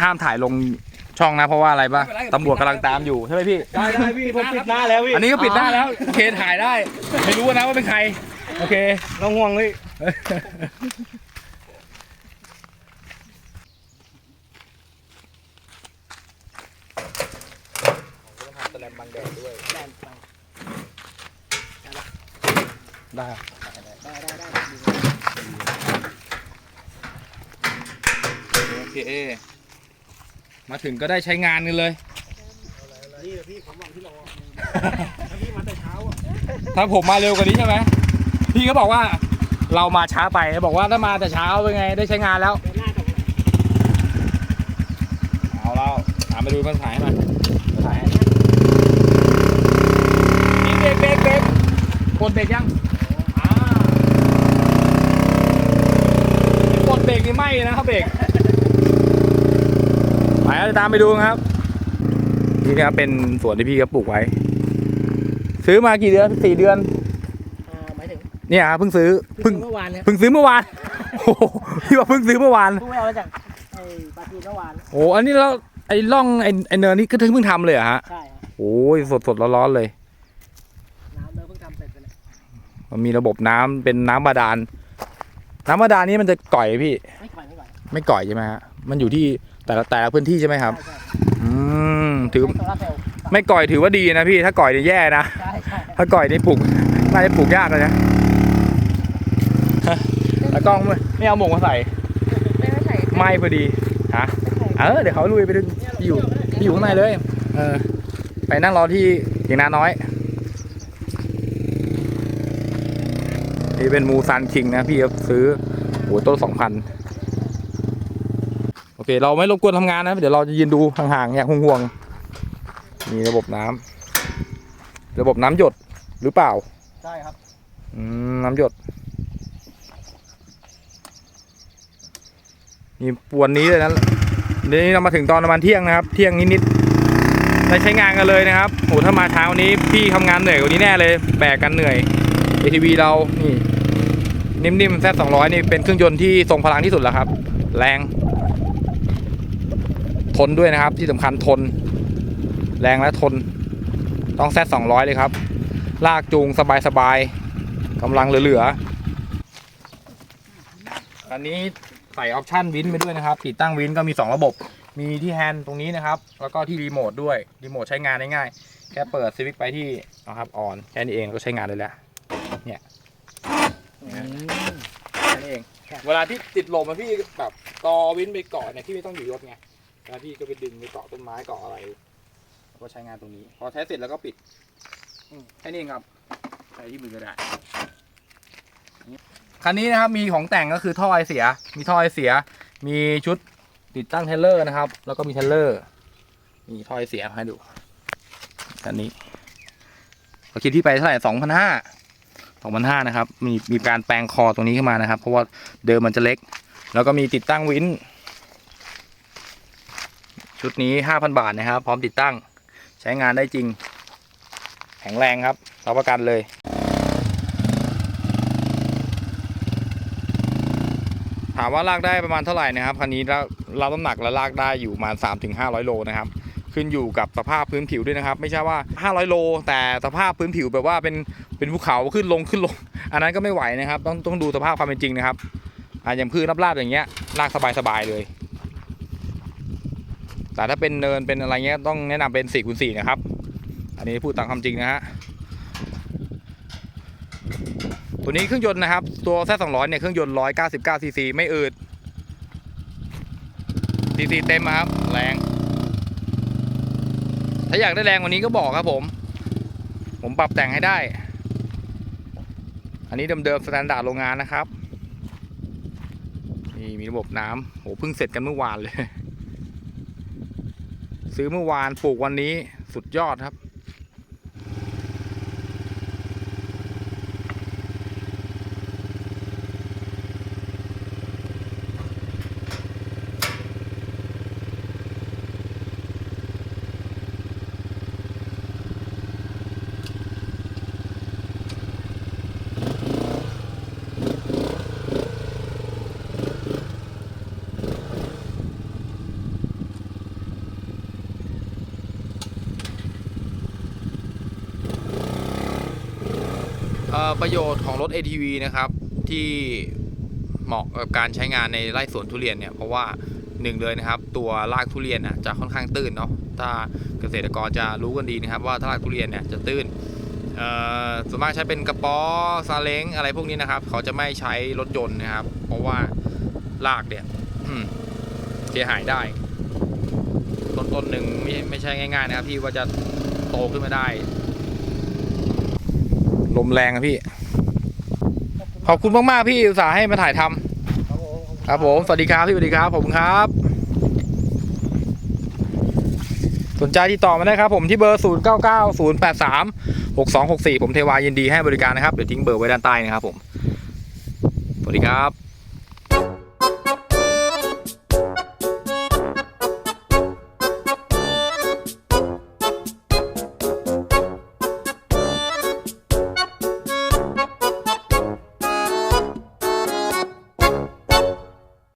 ห้ามถ่ายลงช่องนะ เพราะว่าอะไรปะตำรวจกำลังตามอยู่ใช่ไหมพี่ ได้ได้พี่ผมปิดหน้าแล้วพี่อันนี้ก็ปิดได้แล้วโอเคถ่ายได้ ไม่รู้นะว่าเป็นใคร โอเคน้องห่วงเลยได้โอเค มาถึงก็ได้ใช้งานกันเลย นี่แหละพี่ความหวังที่เราถ้าพี่มาแต่เช้าอะถ้าผมมาเร็วกว่านี้ใช่ไหมพี่ก็บอกว่าเรามาช้าไปบอกว่าถ้ามาแต่เช้าเป็นไง ได้ใช้งานแล้ว เดินหน้าตรงเอาแล้วถามไปดูมันถ่ายให้หน่อยมาถ่ายให้นี่เบรกเบรกเบรกกดเบรกยังอ่ากดเบรกนี่ไหมนะครับเบรก ไปเอาตามไปดูครับ นี่นะครับเป็นสวนที่พี่เขาปลูกไว้ ซื้อมากี่เดือนสี่เดือนอ่าหมายถึงเนี่ยครับเพิ่งซื้อเพิ่งเมื่อวานเนี่ยเพิ่งซื้อเมื่อวานโอ้โหพี่ว่าเพิ่งซื้อเมื่อวานเพิ่งไปเอามาจากไอ้ปลาทีนเมื่อวานโอ้อันนี้แล้วไอ้ร่องไอ้ไอ้เนินนี่ก็เพิ่งทำเลยเหรอฮะใช่ครับโอ้ยสดสดๆร้อนๆเลยน้ำเดิมเพิ่งทำเสร็จไปเลยมันมีระบบน้ำเป็นน้ำบาดาล น้ำบาดาลนี่มันจะก่อยพี่ ไม่ก่อยไม่ก่อยไม่ก่อยใช่ไหมฮะมันอยู่ที่ แต่ละแต่ละพื้นที่ใช่ไหมครับใช่ใช่อืมถือใช้โซลาร์เซลล์ไม่ก่อยถือว่าดีนะพี่ ถ้าก่อยเนี่ยแย่นะ ใช่ใช่ถ้าก่อยนี่ปลูกน่าจะปลูกยากเลยนะแล้วกล้องไม่ไม่เอาหมวกมาใส่ ไม่ไม่ใส่ไหม่พอดี ฮะ เออ เดี๋ยวเขาลุยไปดูที่อยู่ที่อยู่ข้างในเลย เออ ไปนั่งรอที่เถียงนาน้อย นี่เป็นมูซันคิงนะพี่ครับซื้อโหัวต้นสองพันโอ เค เราไม่รบกวนทำงานนะ เดี๋ยวเราจะยืนดูห่างๆเนี่ยห่วงๆมีระบบน้ำระบบน้ำหยดหรือเปล่าใช่ครับอืมน้ำหยดนี่วันนี้เลยนะนี่เรามาถึงตอนประมาณเที่ยงนะครับ เที่ยงนิดๆได้ใช้งานกันเลยนะครับโหถ้ามาเช้านี้พี่ทำงานเหนื่อยกว่านี้แน่เลย แบกกันเหนื่อย ATV เรานี่นิ่มๆแซสองร้อยนี่เป็นเครื่องยนต์ที่ทรงพลังที่สุดแล้วครับ แรง ทนด้วยนะครับ ที่สำคัญทน แรงและทน ต้องแซสองร้อยเลยครับ ลากจูงสบายๆกำลังเหลือๆอันนี้ใส่ออปชันวินไปด้วยนะครับ ติดตั้งวินก็มี 2 ระบบ มีที่แฮนด์ตรงนี้นะครับ แล้วก็ที่รีโมทด้วย รีโมทใช้งานได้ง่าย แค่เปิดสวิตช์ไปที่นะครับออนแค่นี้เองก็ใช้งานได้แล้ว เนี่ยแค่นี้เอง เวลาที่ติดลมอะพี่แบบกอวินไปเกาะเนี่ยพี่ไม่ต้องอยู่ยศไง แล้วพี่ก็ไปดึงไปเกาะต้นไม้เกาะอะไรแล้วก็ใช้งานตรงนี้ พอใช้เสร็จแล้วก็ปิดแค่นี้เองครับใช้ที่มือก็ได้คันนี้นะครับมีของแต่งก็คือท่อไอเสีย มีท่อไอเสีย มีชุดติดตั้งเทเลอร์นะครับ แล้วก็มีเทเลอร์ มีท่อไอเสียมาให้ดูคันนี้เราคิดที่ไปเท่าไหร่สองพันห้าสองพันห้านะครับ มีมีการแปลงคอตรงนี้ขึ้นมานะครับ เพราะว่าเดิมมันจะเล็ก แล้วก็มีติดตั้งวิน ชุดนี้ห้าพันบาทนะครับ พร้อมติดตั้งใช้งานได้จริง แข็งแรงครับรับประกันเลยถามว่าลากได้ประมาณเท่าไหร่นะครับคันนี้เราเราน้ำหนักและลากได้อยู่ประมาณ3ถึง500 โลนะครับ ขึ้นอยู่กับสภาพพื้นผิวด้วยนะครับ ไม่ใช่ว่า 500 โล แต่สภาพพื้นผิวแบบว่าเป็นเป็นภูเขาขึ้นลงขึ้นลง อันนั้นก็ไม่ไหวนะครับ ต้องต้องดูสภาพความเป็นจริงนะครับอ่าอย่างพื้นราบๆอย่างเงี้ยลากสบายๆเลย แต่ถ้าเป็นเนินเป็นอะไรเงี้ยต้องแนะนำเป็น4คูณ4นะครับ อันนี้พูดตามความจริงนะฮะตัวนี้เครื่องยนต์นะครับ ตัวแซสองร้อยเนี่ยเครื่องยนต์ร้อยเก้าสิบเก้าซีซีไม่อืดซีซีเต็มครับ แรง ถ้าอยากได้แรงกว่านี้ก็บอกครับผม ผมปรับแต่งให้ได้ อันนี้เดิมๆสแตนดาร์ดโรงงานนะครับ นี่มีระบบน้ำโหเพิ่งเสร็จกันเมื่อวานเลย ซื้อเมื่อวานปลูกวันนี้สุดยอดครับ ประโยชน์ของรถ ATV นะครับ ที่เหมาะกับการใช้งานในไร่สวนทุเรียนเนี่ยเพราะว่าหนึ่งเลยนะครับ ตัวรากทุเรียนน่ะจะค่อนข้างตื้นเนาะถ้าเกษตรกรจะรู้กันดีนะครับ ว่าถ้ารากทุเรียนเนี่ยจะตื้นส่วนมากใช้เป็นกระป๋อซาเล้งอะไรพวกนี้นะครับ เขาจะไม่ใช้รถยนต์นะครับ เพราะว่ารากเนี่ยเสียหายได้ ต้นต้นหนึ่งไม่ไม่ใช่ง่าย ๆ นะครับ ที่ว่าจะโตขึ้นมาได้ ลมแรงอะพี่ ขอบคุณมากๆพี่อุตส่าห์ให้มาถ่ายทำครับผมครับผม สวัสดีครับ พี่สวัสดีครับ ผมครับ สนใจติดต่อมาได้ครับ ผมที่เบอร์ 0 9 9 0 8 3 6 2 6 4 ผมเทวายินดีให้บริการนะครับ เดี๋ยวทิ้งเบอร์ไว้ด้านใต้นะครับผม สวัสดีครับ